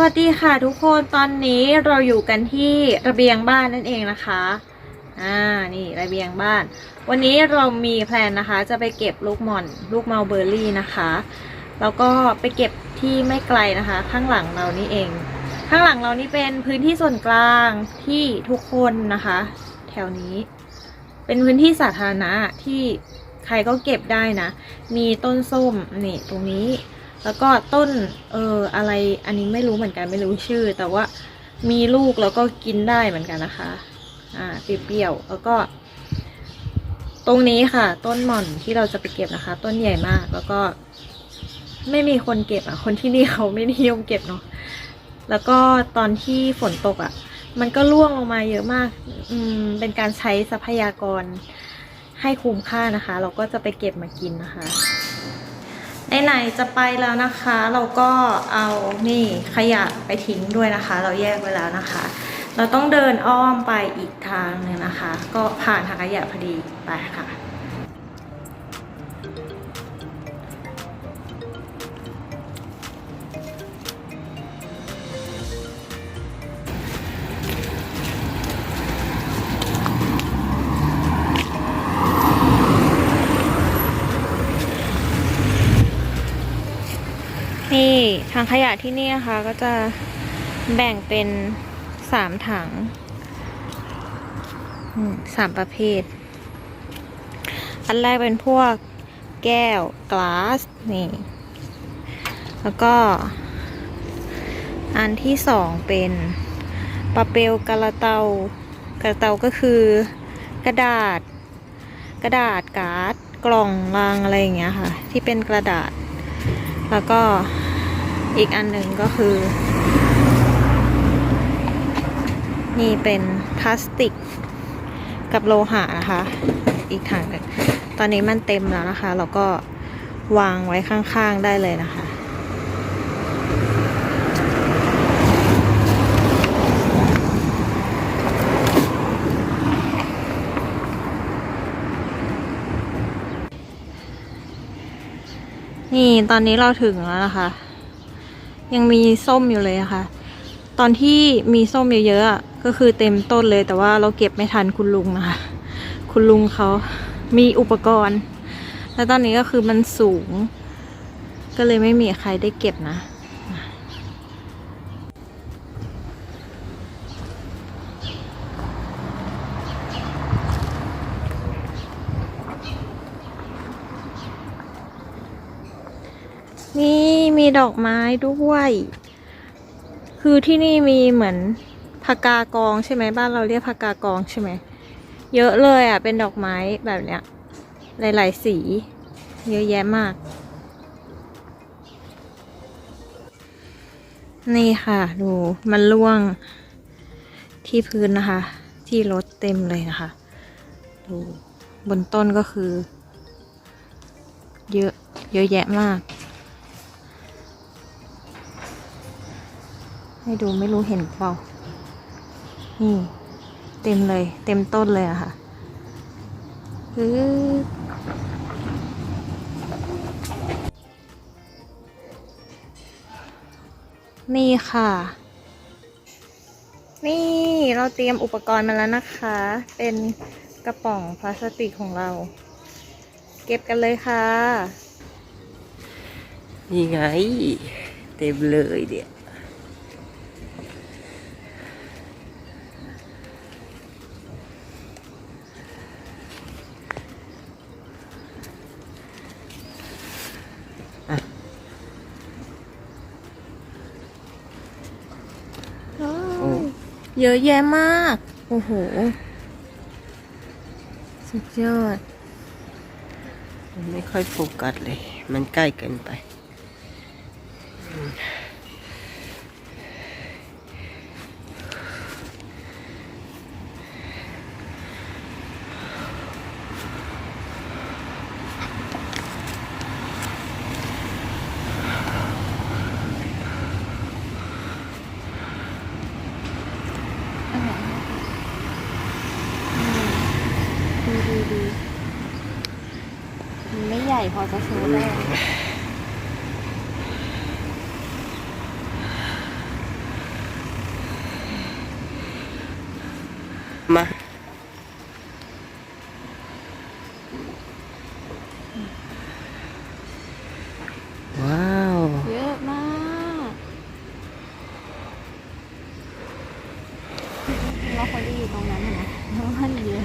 วัสดีค่ะทุกคนตอนนี้เราอยู่กันที่ระเบียงบ้านนั่นเองนะคะ อ่านี่ระเบียงบ้าน วันนี้เรามีแพลนนะคะ จะไปเก็บลูกหม่อน ลูกเมาเบอร์รี่นะคะแล้วก็ไปเก็บที่ไม่ไกลนะคะ ข้างหลังเรานี่เอง ข้างหลังเรานี่เป็นพื้นที่ส่วนกลางที่ทุกคนนะคะ แถวนี้ เป็นพื้นที่สาธารณะที่ใครก็เก็บได้นะ มีต้นส้มนี่ตรงนี้ แล้วก็ต้นเอออะไรอันนี้ไม่รู้เหมือนกันไม่รู้ชื่อ แต่ว่ามีลูกแล้วก็กินได้เหมือนกันนะคะ อ่าเปรี้ยวๆแล้วก็ ตรงนี้ค่ะ ต้นหม่อนที่เราจะไปเก็บนะคะ ต้นใหญ่มากแล้วก็ ไม่มีคนเก็บอะ คนที่นี่เขาไม่นิยมเก็บเนาะแล้วก็ตอนที่ฝนตกอะ มันก็ร่วงลงมาเยอะมาก อืม เป็นการใช้ทรัพยากรให้คุ้มค่านะคะ เราก็จะไปเก็บมากินนะคะ ไหนๆจะไปแล้วนะคะ เราก็เอานี่ขยะไปทิ้งด้วยนะคะ เราแยกไว้แล้วนะคะ เราต้องเดินอ้อมไปอีกทางหนึ่งนะคะ ก็ผ่านทางขยะพอดีไปค่ะ นี่ทางขยะที่นี่นะคะก็จะแบ่งเป็นสามถังสามประเภท อันแรกเป็นพวกแก้วกลาสนี่ แล้วก็ อันที่สองเป็นปาเปลกระเตากระเตาก็คือกระดาษ กระดาษการ์ดกล่องรางอะไรอย่างเงี้ยค่ะ ที่เป็นกระดาษ แล้วก็ อีกอันหนึ่งก็คือ นี่เป็นพลาสติกกับโลหะนะคะ อีกถังหนึ่งตอนนี้มันเต็มแล้วนะคะเราก็วางไว้ข้างๆได้เลยนะคะนี่ตอนนี้เราถึงแล้วนะคะ ยังมีส้มอยู่เลยอะคะ่ะ ตอนที่มีส้มเยอะๆอะก็คือเต็มต้นเลย แต่ว่าเราเก็บไม่ทันคุณลุงนะคะ คุณลุงเขามีอุปกรณ์ แล้วตอนนี้ก็คือมันสูง ก็เลยไม่มีใครได้เก็บนะนี่ ดอกไม้ด้วย คือที่นี่มีเหมือนพากากองใช่ไหมบ้านเราเรียกพากากองใช่ไหมเยอะเลยอะ เป็นดอกไม้แบบเนี้ย หลายๆ สี เยอะแยะมาก นี่ค่ะดูมันร่วงที่พื้นนะคะ ที่รถเต็มเลยนะคะ ดูบนต้นก็คือ เยอะเยอะแยะมาก ให้ดูไม่รู้เห็นเปล่า นี่ เต็มเลย เต็มต้นเลยอะค่ะปึ๊บนี่ค่ะ นี่เราเตรียมอุปกรณ์มาแล้วนะคะ เป็นกระป๋องพลาสติกของเรา เก็บกันเลยค่ะ นี่ไง เต็มเลยเดี๋ยว เยอะแยะมาก โอ้โห สุดยอด ไม่ค่อยโฟกัสเลย มันใกล้เกินไป ญ่พอจะซื้อได้มาว้าว เยอะมาก เราคนที่อยู่ตรงนั้นนะน้องมันเยอะ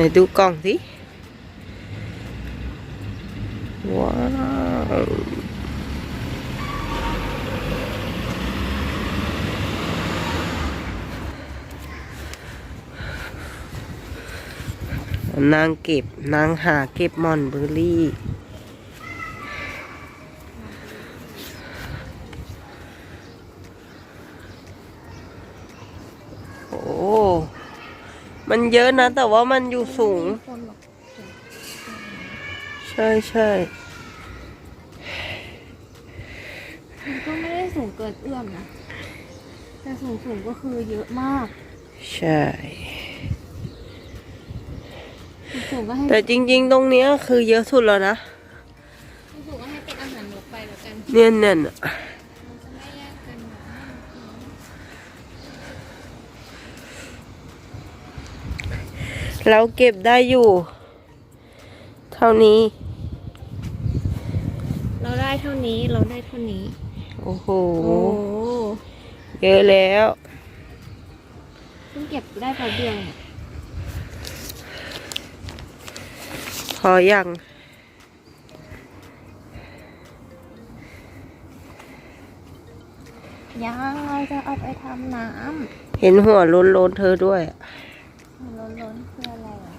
เห็นไหมไหนดูกล่องสิว้าวนางเก็บนางหาเก็บมอนเบอร์รี่โอ้ มันเยอะนะ แต่ว่ามันอยู่สูงคนหรอกใช่ใช่มันก็ไม่ได้สูงเกินเอื้อมนะ แต่สูงสูงๆก็คือเยอะมาก ใช่สูงสูงๆก็ให้แต่จริง ๆ ตรงเนี้ยคือเยอะสุดแล้วนะสูงสูงๆก็ให้เป็นอาหารนกไปแล้วกัน เนี่ยเนี่ยน่ะ มันจะไม่แยกกันหรอก เราเก็บได้อยู่ เท่านี้ เราได้เท่านี้เราได้เท่านี้ โอ้โหโอ้เยอะแล้วเพิ่งเก็บได้แป๊บเดียวเนี่ยพอยังยังเราจะเอาไปทำน้เห็นหัวโล้นๆเธอด้วยอะำล้นล้นๆคืออะไรอะ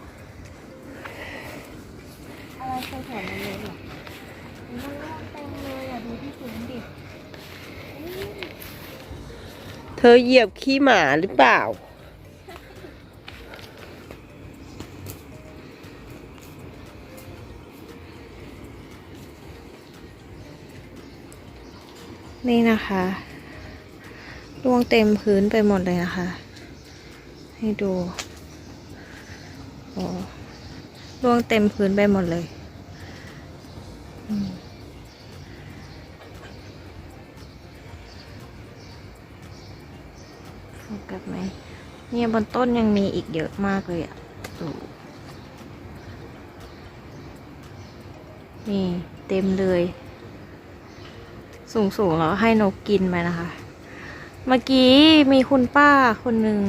อะไรใส่หัวล้นล้นๆหรอมันล้นเต็มเลยอะดูที่พื้นดิเธอเหยียบขี้หมาหรือเปล่า นี่นะคะร่วงเต็มพื้นไปหมดเลยนะคะ ให้ดูโอ้ร่วงเต็มพื้นไปหมดเลย โฟกัสไหมเนี่ยบนต้นยังมีอีกเยอะมากเลยอะดูนี่เต็มเลย สูงสูงๆแล้วให้นกกินไปนะคะ เมื่อกี้มีคุณป้าคนหนึ่ง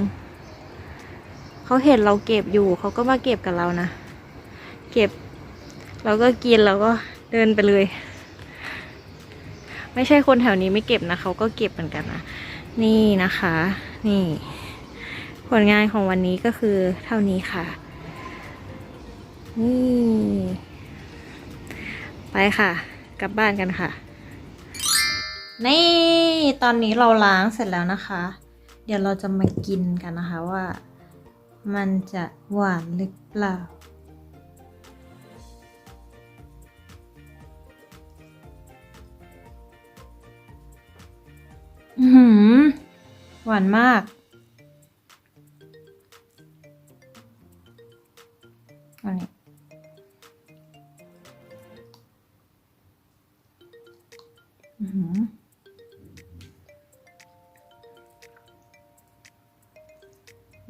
เขาเห็นเราเก็บอยู่เขาก็มาเก็บกับเรานะ เก็บเราก็กินเราก็เดินไปเลย ไม่ใช่คนแถวนี้ไม่เก็บนะเขาก็เก็บเหมือนกันนะนี่นะคะ นี่ ผลงานของวันนี้ก็คือเท่านี้ค่ะ นี่ ไปค่ะ กลับบ้านกันค่ะ นี่ ตอนนี้เราล้างเสร็จแล้วนะคะ เดี๋ยวเราจะมากินกันนะคะว่า มันจะหวานหรือเปล่าอือหือ หวานมาก อันนี้อื้อหือ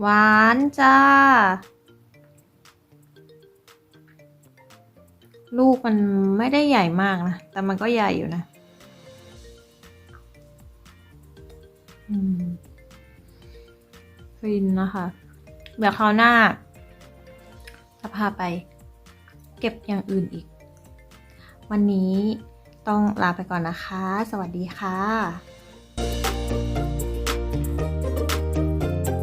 หวานจ้า ลูกมันไม่ได้ใหญ่มากนะ แต่มันก็ใหญ่อยู่นะ อืม ฟินนะคะเดี๋ยวคราวหน้า จะพาไปเก็บอย่างอื่นอีก วันนี้ต้องลาไปก่อนนะคะ สวัสดีค่ะ